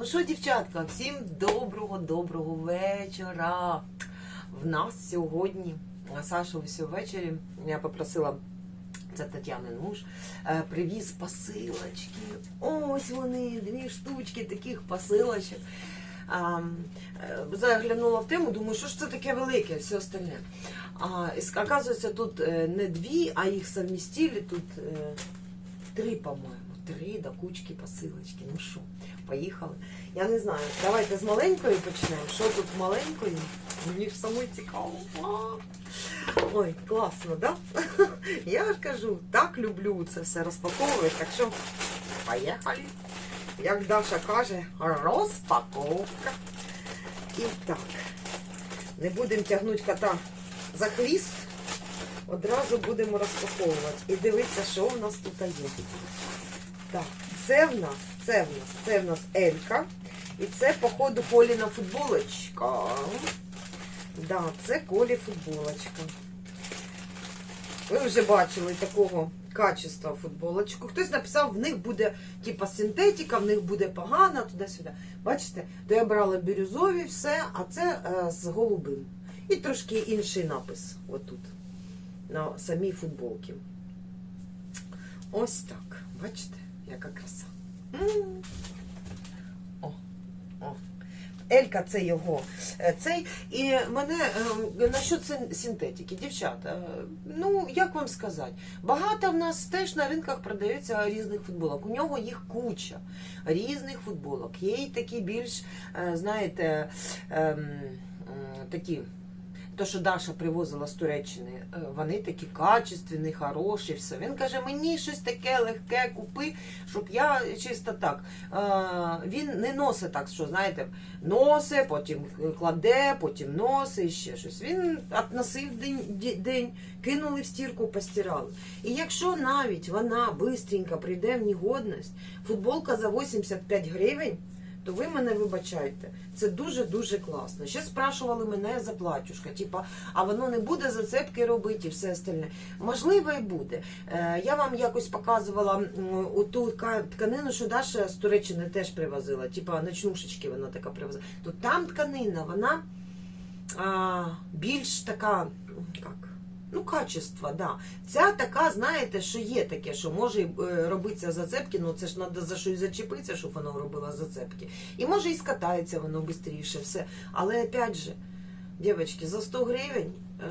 Ну що, дівчатка, всім доброго, доброго вечора. В нас сьогодні ось ввечері. Я попросила. Це Тетянин муж е, привіз посилочки. Ось вони, дві штучки таких посилочок. А, е, заглянула в тему, думаю, що ж це таке велике, все остальне. А, оказується, тут е, не дві, а їх совмістили тут три, по-моєму. Три до кучки посилочки. Ну що, поїхали. Я не знаю. Давайте з маленької почнемо. Що тут маленької? Мені ж самой цікаво. Ой, класно, да? Я ж кажу, так люблю це все розпаковувати. Так що поїхали. Як Даша каже, розпаковка. І так, не будемо тягнути кота за хвіст. Одразу будемо розпаковувати. І дивитися, що в нас тут є. Так, це в нас, це в нас, це в нас Елька. І це, походу, Коліна футболочка. Да, це Колі футболочка. Ви вже бачили такого качества футболочку. Хтось написав, в них буде типа синтетика, в них буде погана, туди-сюди. Бачите, то я брала бірюзові, все, а це е, з голубим. І трошки інший напис отут. На самій футболці. Ось так. Бачите, яка краса. О, о. Елька це його. е, Цей. І мене е, насчет син- синтетики, дівчата, е, ну як вам сказати, багато в нас теж на ринках продається різних футболок. У нього їх куча різних футболок. Є й такі більш, е, знаєте, ем, такі. То, що Даша привозила з Туреччини, е, вони такі качественні, хороші, все. Він каже, мені щось таке легке купи, щоб я чисто так. Е, він не носить так, що знаєте, носить, потім кладе, потім носить ще щось. Він относив день, день, кинули в стірку, постирали. І якщо навіть вона бистренько прийде в негодність, футболка за 85 гривень. То ви мене вибачайте, це дуже-дуже класно. Ще спрашували мене за платюшка, типа, а воно не буде зацепки робити і все остальне. Можливо, і буде. Е, я вам якось показувала оту ка- тканину, що Даша з Туреччини теж привозила, типа ночнушечки вона така привозила. То там тканина, вона більш така, як? Ну, качество, да. Ця така, знаєте, що є таке, що може е, робитися зацепки, ну це ж треба за щось зачепитися, щоб воно робило зацепки. І може і скатається воно швидше, все. Але опять же, дівчатки, за 100 гривень е,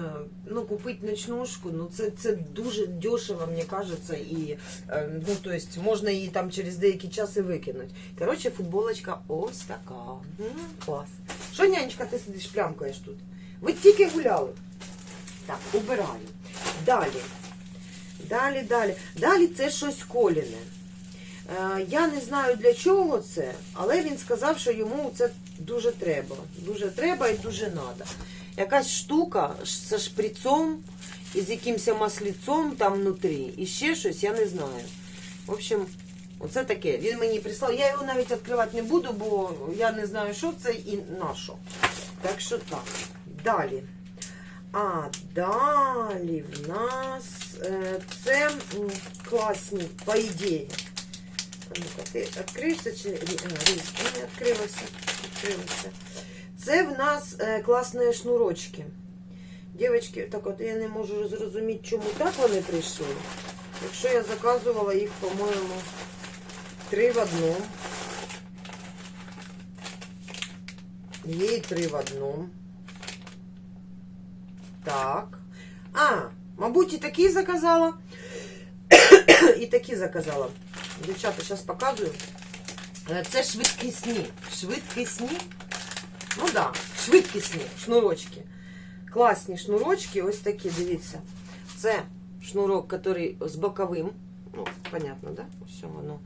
ну, купити ночнушку, ну це, це дуже дешево, мені кажеться, і е, ну, то есть, можна її там через деякий час і викинути. Коротше, футболочка ось така. М, клас. Що, нянечка, ти сидиш плямкаєш тут? Ви тільки гуляли. Так, убираю. Далі. Далі, далі. Далі це щось коліне. Е, я не знаю для чого це, але він сказав, що йому це дуже треба. Дуже треба і дуже треба. Якась штука з шприцом і з якимось масліцом там внутрі. І ще щось, я не знаю. В общем, оце таке. Він мені прислав. Я його навіть відкривати не буду, бо я не знаю, що це і на що. Так що так. Далі. А далі в нас е, це класні, по ідеї. Ну-ка, ти відкриєшся чи ні? Не відкрилося. відкрилося. Це в нас е, класні шнурочки. Дівчатки, так от я не можу зрозуміти, чому так вони прийшли. Якщо я заказувала їх, по-моєму, три в одному. Є і три в одному. Так. А, мабуть, і такі заказала. і такі заказала. Дівчата, зараз показую. Е, Це швидкісні. Швидкісні. Ну так, да, швидкісні шнурочки. Класні шнурочки, ось такі, дивіться. Це шнурок, який з боковим. Ну, понятно, да? Ось воно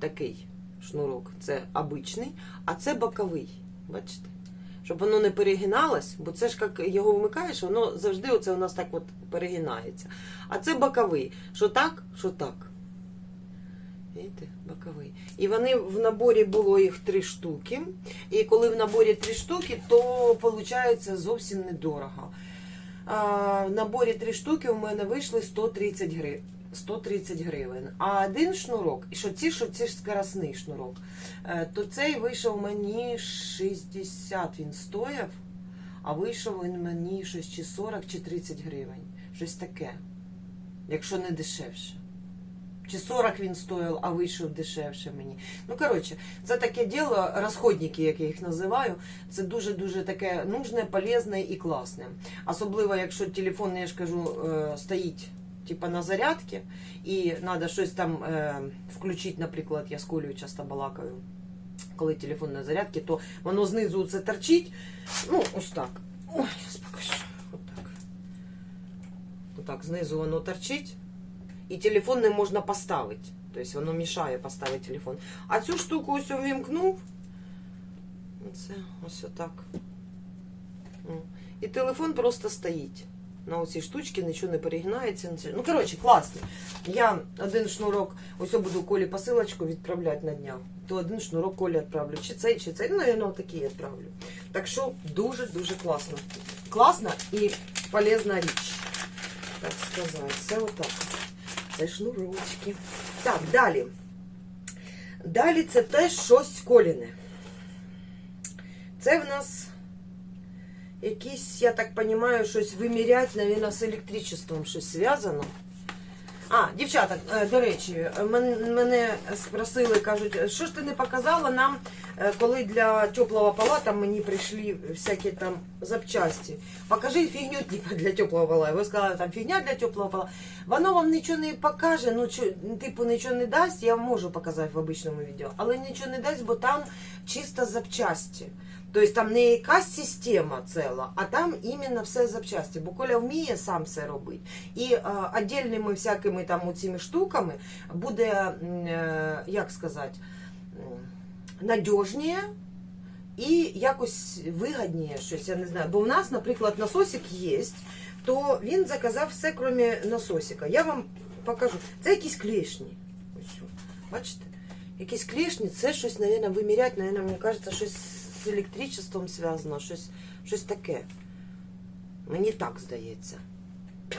такий шнурок. Це обичний, а це боковий. Бачите? Щоб воно не перегиналось, бо це ж як його вмикаєш, воно завжди оце у нас так от перегинається. А це боковий. Що так, що так. Видите, боковий. І вони в наборі було їх три штуки. І коли в наборі три штуки, то виходить зовсім недорого. А, в наборі три штуки у мене вийшли 130 гривень. 130 гривень. А один шнурок, і що ці, що це ж скоростний шнурок, е, то цей вийшов мені 60 він стояв, а вийшов він мені щось чи 40, чи 30 гривень. Щось таке. Якщо не дешевше. Чи 40 він стоїв, а вийшов дешевше мені. Ну, коротше, це таке діло, розходники, як я їх називаю, це дуже-дуже таке нужне, полезне і класне. Особливо, якщо телефон, я ж кажу, е, стоїть типа на зарядці, і треба щось там е, включити, наприклад, я з Колею часто балакаю, коли телефон на зарядці, то воно знизу це торчить. Ну, ось так. Ой, зараз покажу. Отак. Отак, знизу воно торчить, і телефон не можна поставити. Тобто воно мішає поставити телефон. А цю штуку ось увімкнув. Оце ось отак. О. І телефон просто стоїть. На оцій штучці нічого не перегинається. Ну, коротше, класно. Я один шнурок, ось я буду Колі посилочку відправляти на днях. То один шнурок Колі відправлю. Чи цей, чи цей. Ну, я такий відправлю. Так що дуже-дуже класно. Класна і полезна річ. Так сказати. Це отак. Це шнурочки. Так, далі. Далі це теж щось коліне. Це в нас якісь, я так розумію, щось вимірять, навіть, з електричеством щось зв'язано. А, дівчата, е, до речі, мене спросили, кажуть, що ж ти не показала нам, е, коли для теплого пола там мені прийшли всякі там запчасті. Покажи фігню типу, для теплого пола. Ви сказали, там фігня для теплого пола. Воно вам нічого не покаже, ну типу нічого не дасть. Я можу показати в обичному відео, але нічого не дасть, бо там чисто запчасті. Тобто там не якась система ціла, а там іменно все запчасті. Бо Коля вміє сам все робити. І а, отдельними всякими там цими штуками буде, як сказати, надіжніше і якось вигідніше щось, я не знаю. Бо в нас, наприклад, насосик є, то він заказав все, крім насосика. Я вам покажу. Це якісь клешні. Ось, бачите? Якісь клешні, це щось, мабуть, виміряти, мені кажеться, щось з електричеством зв'язано, щось, щось таке. Мені так здається.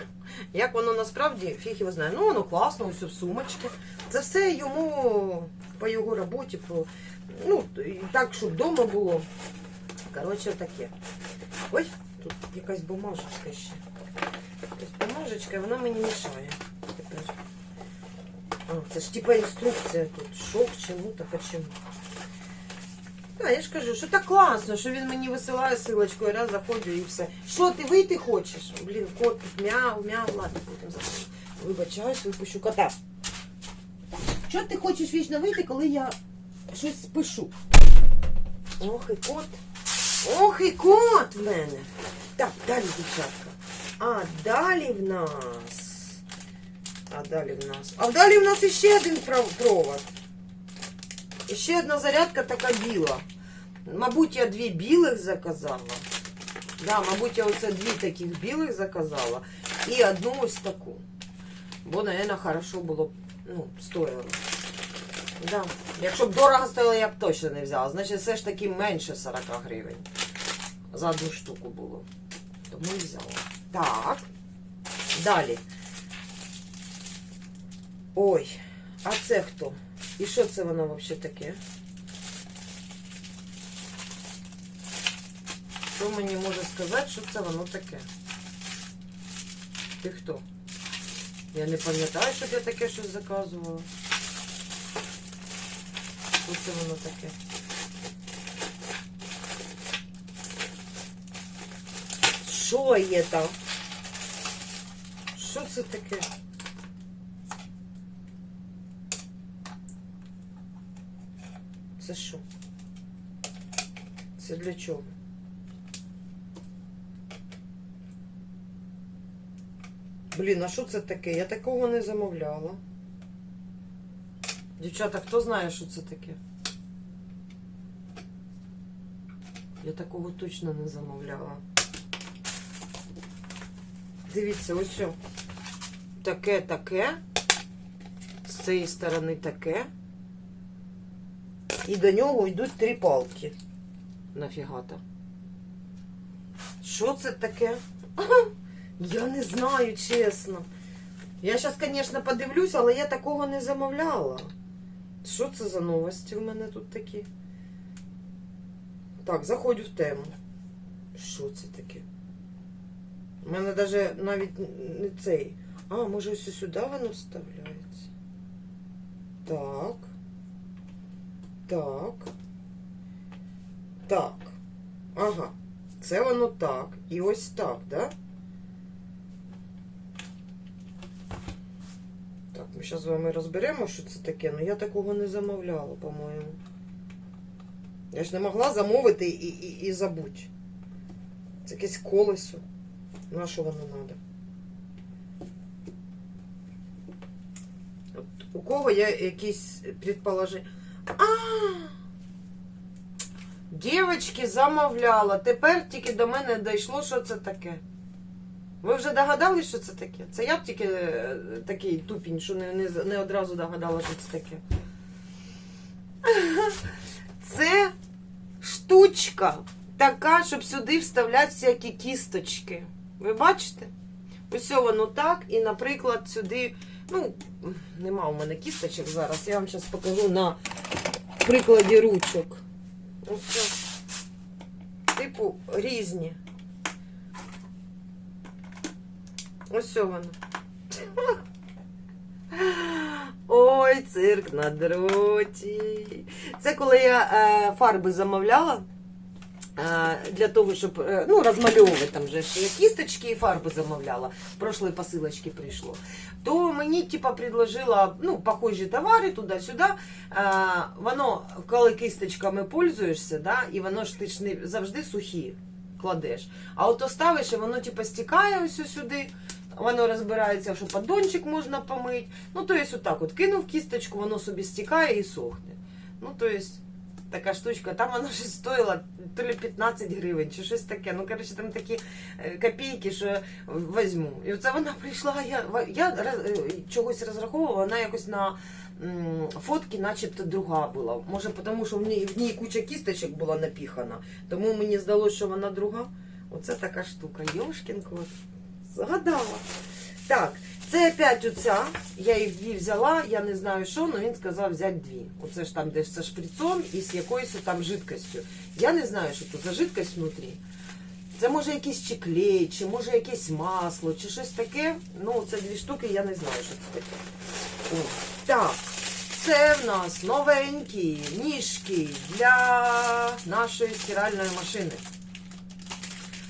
Як воно насправді, фіг його знає. Ну, воно класно, ось в сумочці. Це все йому по його роботі, по, ну, так, щоб вдома було. Коротше, таке. Ой, тут якась бумажечка ще. Якась бумажечка, вона мені мішає. Тепер. А, це ж типа інструкція тут. Що к чому, так а чому. Так, я ж кажу, що так класно, що він мені висилає силочку, і раз заходжу і все. Що ти вийти хочеш? Блін, кот тут мяу, мяу, ладно, потім заходжу. Вибачаюсь, випущу кота. Що ти хочеш вічно вийти, коли я щось пишу? Ох і кот. Ох і кот в мене. Так, далі, дівчатка. А далі в нас. А далі в нас. А далі в нас іще один провод. І ще одна зарядка така біла. Мабуть, я дві білих заказала. Да, мабуть, я оце дві таких білих заказала. І одну ось таку. Бо, напевно, хорошо було ну, стоїло. Да. Якщо б дорого стоїло, я б точно не взяла. Значить, все ж таки менше 40 гривень. За одну штуку було. Тому і взяла. Так. Далі. Ой, а це хто? І що це воно взагалі таке? Хто мені може сказати, що це воно таке? Ти хто? Я не пам'ятаю, щоб я таке щось заказувала. Що це воно таке? Що є там? Що це таке? Це що? Це для чого? Блін, а що це таке? Я такого не замовляла. Дівчата, хто знає, що це таке? Я такого точно не замовляла. Дивіться, ось. Таке, таке. З цієї сторони таке. І до нього йдуть три палки. Нафігата. Що це таке? Я не знаю, чесно. Я зараз, звісно, подивлюсь, але я такого не замовляла. Що це за новості у мене тут такі? Так, заходжу в тему. Що це таке? У мене навіть навіть не цей. А, може ось сюди воно вставляється. Так. Так. Так. Ага. Це воно так. І ось так, да? Так, ми зараз з вами розберемо, що це таке. Ну я такого не замовляла, по-моєму. Я ж не могла замовити і, і, і забути. Це якесь колесо. На що воно треба? У кого є якісь предположення? Дівочки замовляла. Тепер тільки до мене дійшло, що це таке. Ви вже догадались, що це таке? Це я б тільки е, такий тупінь, що не, не, не одразу догадала, що це таке. Це штучка така, щоб сюди вставляти всякі кісточки. Ви бачите? Ось воно так, і, наприклад, сюди. Ну, нема у мене кісточок зараз. Я вам зараз покажу на прикладі ручок. Ось. Типу різні. Ось воно. Ой, цирк на дроті. Це коли я е, фарби замовляла. Е, Для того, щоб е, ну, розмальовувати там же ж я кісточки і фарби замовляла. Прошлої посилочки прийшло. То мені типа предложила ну, похожі товари туди-сюди. Е, Воно, коли кісточками пользуєшся, да, і воно ж ти ж не завжди сухі кладеш. А от ставиш, і воно типа стікає ось сюди. Воно розбирається, що поддончик можна помити. Ну, то есть, отак от кинув кісточку, воно собі стікає і сохне. Ну, то есть, така штучка. Там воно щось стоїло то ли 15 гривень, чи щось таке. Ну, коротше, там такі е, копійки, що візьму. І оце вона прийшла, я, я роз- е, чогось розраховувала, вона якось на фотки начебто друга була. Може, тому що в ній, в ній куча кісточок була напіхана. Тому мені здалося, що вона друга. Оце така штука. Йошкін. Згадала. Так, це опять оця. Я їх дві взяла, я не знаю що, але він сказав взяти дві. Оце ж там десь зі шприцом і з якоюсь там жидкостю. Я не знаю, що тут за жидкость внутрі. Це може якийсь чи клей, чи може якесь масло, чи щось таке. Ну, це дві штуки, я не знаю, що це таке. О, так, це в нас новенькі ніжки для нашої стиральної машини.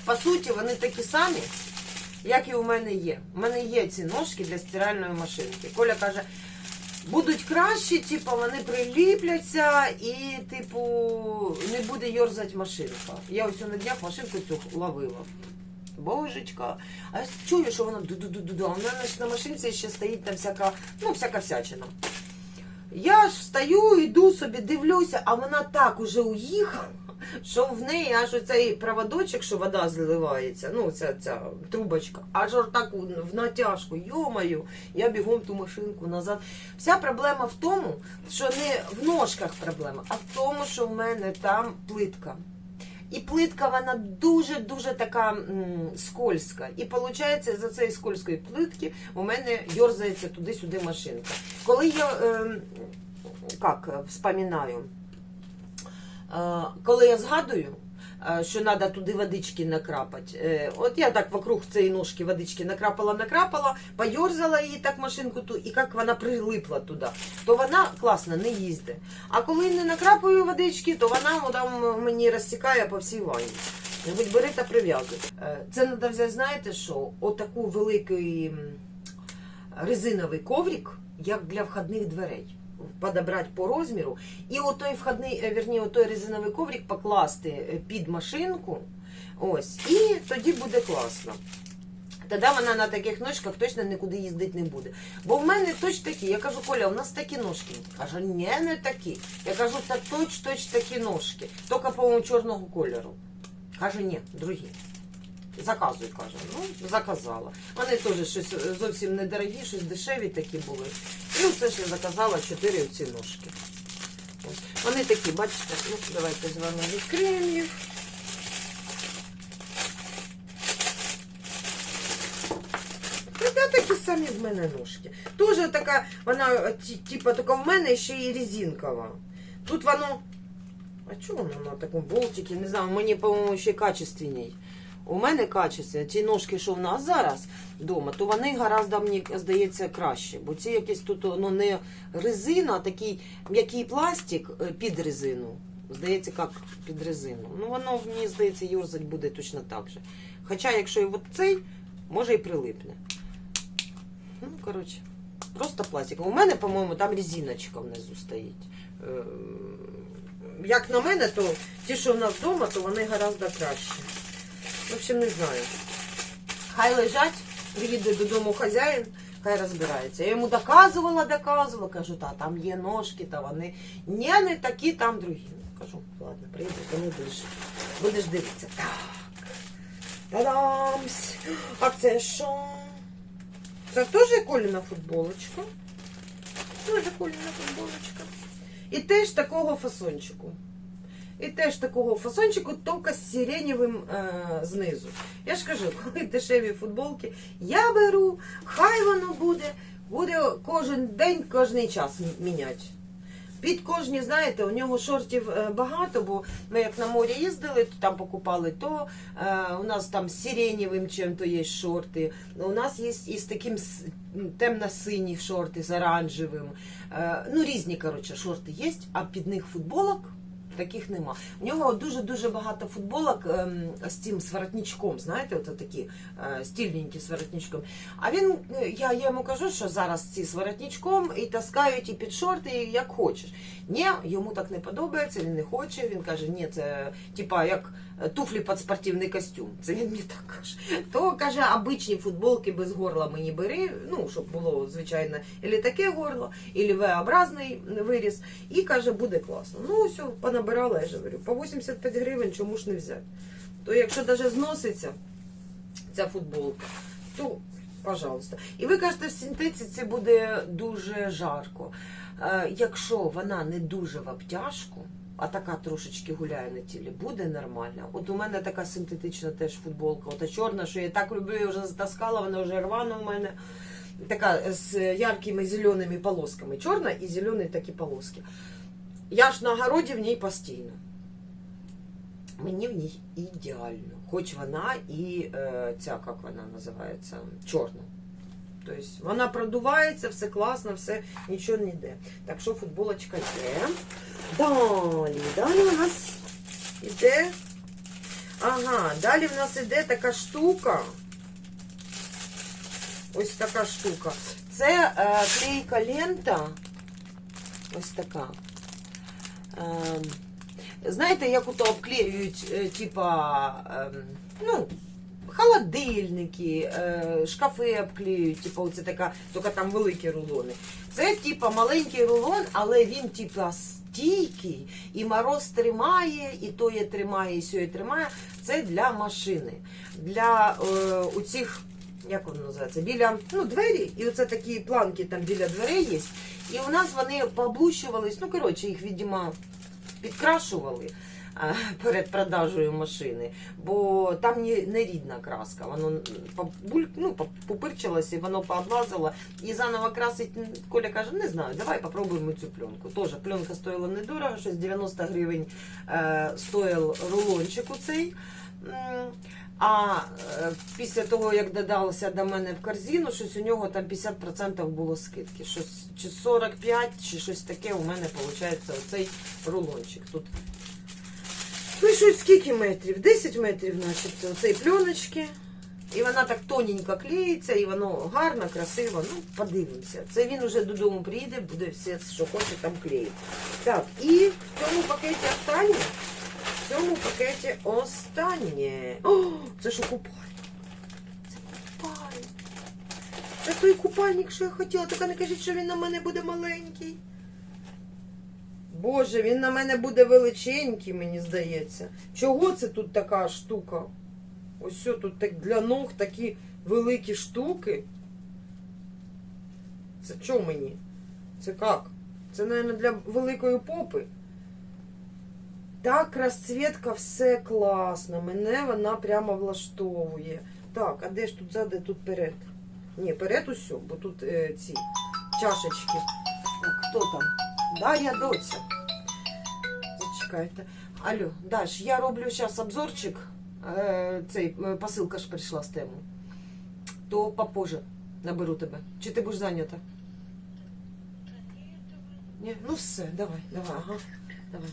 По суті, вони такі самі, як і у мене є. У мене є ці ножки для стиральної машинки. Коля каже, будуть кращі, типу, вони приліпляться і, типу, не буде йорзати машинка. Я ось на днях машинку цю ловила. Божечка. А я чую, що вона ду-ду-ду-ду. А в мене на машинці ще стоїть там всяка, ну, всяка всячина. Я ж встаю, йду собі, дивлюся, а вона так уже уїхала, що в неї аж оцей проводочок, що вода зливається, ну ця, ця трубочка, аж так в натяжку, йомаю, я бігом ту машинку назад. Вся проблема в тому, що не в ножках проблема, а в тому, що в мене там плитка. І плитка вона дуже-дуже така м, скользка. І виходить, за цієї скользкої плитки у мене йорзається туди-сюди машинка. Коли я е, як, вспоминаю, коли я згадую, що треба туди водички накрапати. Е, От я так вокруг цієї ножки водички накрапала, накрапала, поєрзала її так машинку ту, і як вона прилипла туди, то вона класно не їздить. А коли не накрапаю водички, то вона там мені розсікає по всій ванні. Будь бери та прив'язуй. Е, Це треба взяти, знаєте що? Отаку великий резиновий коврик, як для входних дверей. Подобрати по розміру. І отой входний, е, вірні, отой резиновий коврик покласти е, під машинку. Ось, і тоді буде класно. Тоді вона на таких ножках точно нікуди їздити не буде. Бо в мене точно такі. Я кажу, Коля, у нас такі ножки. Каже, ні, не такі. Я кажу, та точ, точ такі ножки. Тільки, по-моєму, чорного кольору. Каже, ні, другі. Заказуй, каже. Ну, заказала. Вони теж щось зовсім недорогі, щось дешеві такі були. І оце ж я заказала чотири оці ножки. Ось. Вони такі, бачите, ну, давайте з вами відкриємо їх. Самі. в мене ножки. Тоже така, вона, типа, така в мене ще і резинкова. Тут воно. А чого воно на такому болтикі? Не знаю, мені, по-моєму, ще качественній. У мене качество. Ті ножки, що в нас зараз вдома, то вони гораздо, мені здається, краще. Бо ці якісь тут ну, не резина, а такий м'який пластик е, під резину. Здається, як під резину. Ну, воно, мені здається, юрзать буде точно так же. Хоча, якщо і цей, може і прилипне. Ну, коротше, просто пластик. У мене, по-моєму, там резиночка внизу стоїть. Е, Як на мене, то ті, що в нас вдома, то вони гораздо кращі. В общем, не знаю. Хай лежать, приїде додому хазяїн, хай розбирається. Я йому доказувала, доказувала, кажу, та там є ножки, та вони ні, не такі, там другі. Кажу, ладно, приїдеш, то не будеш, будеш дивитися. Так. Та-дамсь! А це що? Це теж Коліна футболочка. Теж Коліна футболочка. І теж такого фасончику. І теж такого фасончику, тільки з сиренєвим е, знизу. Я ж кажу, коли дешеві футболки, я беру, хай воно буде, буде кожен день, кожний час міняти. Під кожні, знаєте, у нього шортів е, багато, бо ми як на морі їздили, то там покупали, то е, у нас там з сиренєвим чим-то є шорти. У нас є і з таким темно-сині шорти з оранжевим. Е, ну, різні, коротше, шорти є, а під них футболок. Таких нема. У нього дуже-дуже багато футболок ем, з цим своротничком, знаєте, от такі е, стільненькі з воротничком. А він, е, я, йому кажу, що зараз ці з воротничком і таскають і під шорти, і як хочеш. Ні, йому так не подобається, він не хоче. Він каже, ні, це типа як туфлі під спортивний костюм. Це він мені так каже. То каже, обичні футболки без горла мені бери, ну, щоб було, звичайно, і таке горло, і V-образний виріс. І каже, буде класно. Ну, все, понабирала, я ж говорю, по 85 гривень, чому ж не взяти? То якщо навіть зноситься ця футболка, то пожалуйста. І ви кажете, в синтетиці буде дуже жарко. Е, Якщо вона не дуже в обтяжку, а така трошечки гуляє на тілі, буде нормально. От у мене така синтетична теж футболка, ота чорна, що я так люблю, я вже затаскала, вона вже рвана у мене. Така з яркими зеленими полосками. Чорна і зелені такі полоски. Я ж на городі в ній постійно. Мені в ній ідеально. Хоч вона і е, ця, як вона називається, чорна. Тобто вона продувається, все класно, все, нічого не йде. Так що футболочка є. Далі, далі у нас іде. Ага, далі в нас іде така штука. Ось така штука. Це е, клейка лента. Ось така. Е, знаєте, як ото обклеюють, е, типа, ем, ну, холодильники, е, шкафи обклеюють, типа, оце така, тільки там великі рулони. Це, типа, маленький рулон, але він, типа, стійкий, і мороз тримає, і тоє тримає, і сьоє тримає. Це для машини. Для е, оцих, як воно називається, біля ну, двері, і оце такі планки там біля дверей є. І у нас вони поблущувались, ну, коротше, їх, видимо, підкрашували перед продажею машини, бо там не, рідна краска. Воно ну, попирчилося, і воно пооблазило. І заново красить, Коля каже, не знаю, давай попробуємо цю пленку. Тоже пленка стоїла недорого, щось 90 гривень е, стоїв рулончик цей. А е, після того, як додалося до мене в корзину, щось у нього там 50% було скидки. Щось, чи 45, чи щось таке у мене виходить оцей рулончик. Тут пишуть скільки метрів? 10 метрів, начебто, оцей пленочки. І вона так тоненько клеїться, і воно гарно, красиво. Ну, подивимося. Це він уже додому приїде, буде все, що хоче там клеїти. Так, і в цьому пакеті останнє. В цьому пакеті останнє. О, це що купальник? Це купальник. Це той купальник, що я хотіла. Тільки не кажіть, що він на мене буде маленький. Боже, він на мене буде величенький, мені здається. Чого це тут така штука? Ось тут так для ног такі великі штуки. Це що мені? Це як? Це, мабуть, для великої попи. Так, розцвітка, все класно. Мене вона прямо влаштовує. Так, а де ж тут ззади, тут перед? Ні, перед усьо, бо тут е, ці чашечки. Хто там? Дар'я доця. Зачекайте. Алло, Даш, я роблю зараз обзорчик. Е, цей е, посилка ж прийшла з тему. То попозже наберу тебе. Чи ти будеш зайнята? Ні? Ну все, давай, давай, ага. Давай.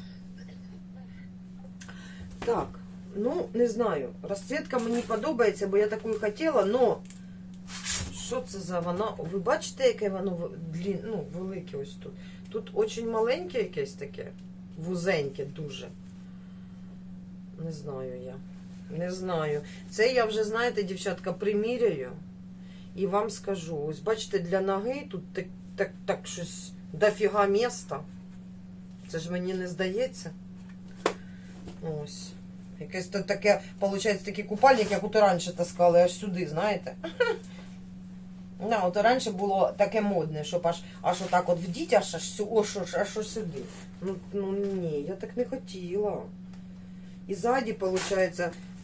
Так, ну не знаю. Розцвітка мені подобається, бо я таку хотіла, но що це за воно? Ви бачите, яке воно длін... ну, велике ось тут. Тут очень маленьке якесь таке, вузеньке дуже. Не знаю я. Не знаю. Це я вже, знаєте, дівчатка, приміряю і вам скажу. Ось бачите, для ноги тут так, так, так щось дофіга міста. Це ж мені не здається. Ось. Якесь то таке, виходить, такий купальник, як от раніше таскали, аж сюди, знаєте. Да, от раніше було таке модне, щоб аж, аж отак от вдіть, аж, аж, аж, аж, аж сюди. Ну, ну ні, я так не хотіла. І ззаді, виходить,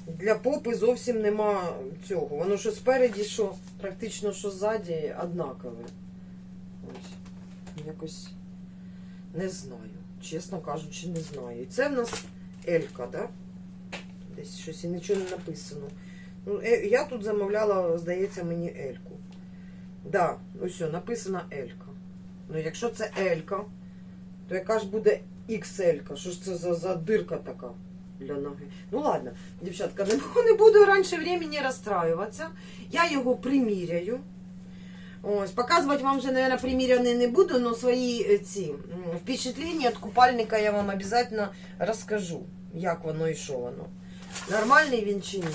для попи зовсім нема цього. Воно що спереді, що практично що ззаді однакове. Ось. Якось не знаю. Чесно кажучи, не знаю. І це в нас Елька, да? Десь щось і нічого не написано. Ну, е- я тут замовляла, здається, мені Ельку. Да, ось все, написано Елька. Ну, якщо це Елька, то яка ж буде XL? Що ж це за, за дирка така для ноги? Ну ладно, дівчатка, не, не буду раніше времени розстраюватися. Я його приміряю. Ось, показувати вам вже, наверное, приміряний не буду, але свої е, ці впечатлення від купальника я вам обов'язково розкажу, як воно і що воно. Нормальний він чи ні.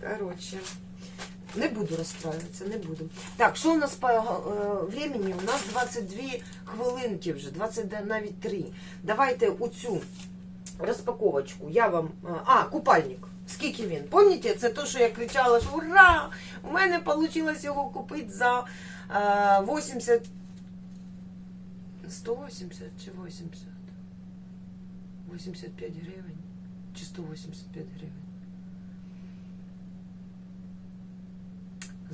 Короче, не буду розстраюватися, не буду. Так, що у нас по е, времени? У нас 22 хвилинки вже, 20 навіть 3. Давайте у цю розпаковочку я вам. е, А, купальник. Скільки він? Пам'ятаєте, це то, що я кричала, що ура! У мене вийшло його купити за е, 80. 180 чи 80? 85 гривень. Чи 185 гривень?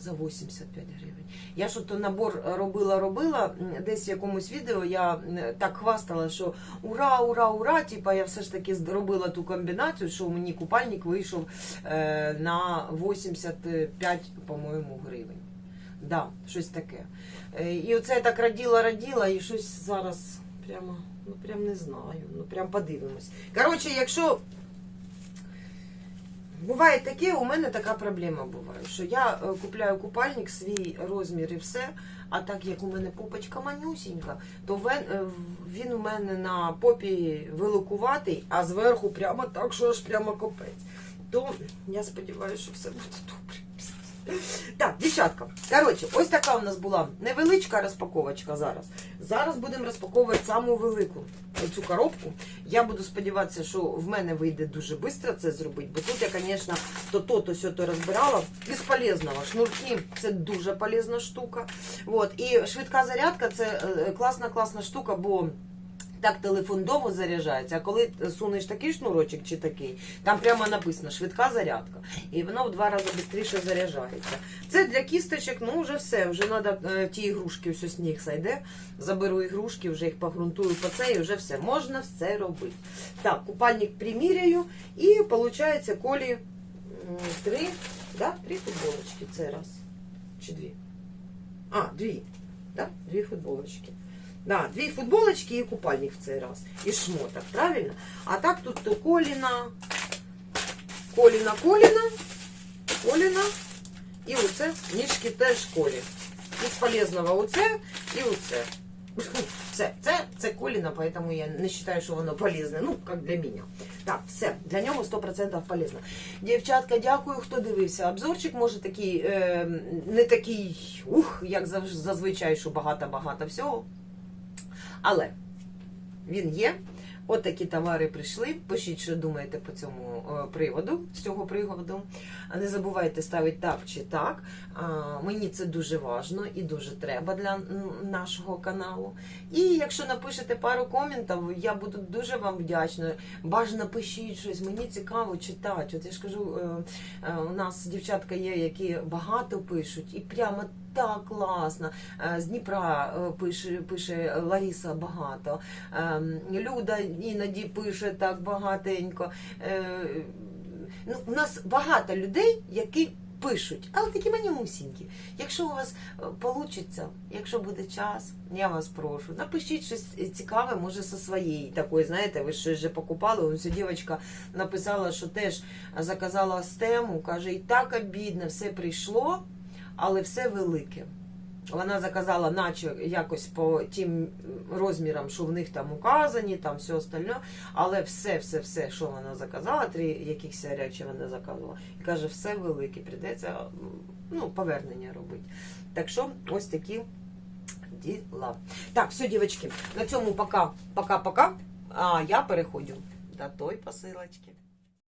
За 85 гривень. Я що то набор робила, робила. Десь в якомусь відео я так хвастала, що ура, ура, ура! Типа я все ж таки зробила ту комбінацію, що мені купальник вийшов е, на 85, по-моєму, гривень. Да, щось таке. Е, І оце я так раділа, раділа, і щось зараз прямо, ну прям не знаю. Ну прям подивимось. Коротше, якщо буває таке, у мене така проблема буває, що я е, купляю купальник, свій розмір і все. А так як у мене попочка манюсінька, то е, він у мене на попі великуватий, а зверху прямо так, що аж прямо копець. То я сподіваюся, що все буде добре. Так, дівчатка. Коротше, ось така у нас була невеличка розпаковочка зараз. Зараз будемо розпаковувати саму велику цю коробку. Я буду сподіватися, що в мене вийде дуже швидко це зробити, бо тут я, звісно, то то, то сьо то розбирала. Із полезного. Шнурки це дуже полезна штука. От. І швидка зарядка це е, класна, класна штука, бо. Так телефон довго заряджається, а коли сунеш такий шнурочок чи такий, там прямо написано швидка зарядка. І воно в два рази швидше заряджається. Це для кісточок, ну вже все. Вже треба ті ігрушки, все сніг сайде. Заберу ігрушки, вже їх погрунтую по це і вже все. Можна все робити. Так, купальник приміряю. І виходить колі три, да? три футболочки. Це раз. Чи дві? А, дві. Да? Дві футболочки. Да, дві футболочки і купальник в цей раз. І шмоток, правильно? А так тут то Коліна, Коліна, Коліна, Коліна. І оце ніжки теж Колі. Із полезного оце і оце. Все, це, це Коліна, поэтому я не вважаю, що воно полезне. Ну, як для мене. Так, все, для нього 100% полезно. Дівчатка, дякую, хто дивився. Обзорчик може такий, е, не такий, ух, як зазвичай, що багато-багато всього. Але він є. От такі товари прийшли. Пишіть, що думаєте по цьому е, приводу, з цього приводу. Не забувайте ставити так чи так. Мені це дуже важно і дуже треба для нашого каналу. І якщо напишете пару коментів, я буду дуже вам вдячна. Бажано пишіть щось, мені цікаво читати. От я ж кажу, е, е, у нас дівчатка є, які багато пишуть, і прямо так класно. Е, З Дніпра е, пише, пише Лариса багато. Ем, Люда іноді пише так багатенько. Е, Ну, у нас багато людей, які пишуть, але такі манюсінькі. Якщо у вас вийде, якщо буде час, я вас прошу, напишіть щось цікаве, може, зі своєї такої, знаєте, ви щось вже покупали. Ось дівчинка написала, що теж заказала стему, каже, і так обідно, все прийшло, але все велике. Вона заказала, наче якось по тим розмірам, що в них там указані, там все остальне, але все, все, все, що вона заказала, три якихось речі вона заказувала, і каже, все велике, прийдеться ну, повернення робити. Так що ось такі діла. Так, все, дівчатки, на цьому пока, пока-пока. А я переходжу до той посилочки.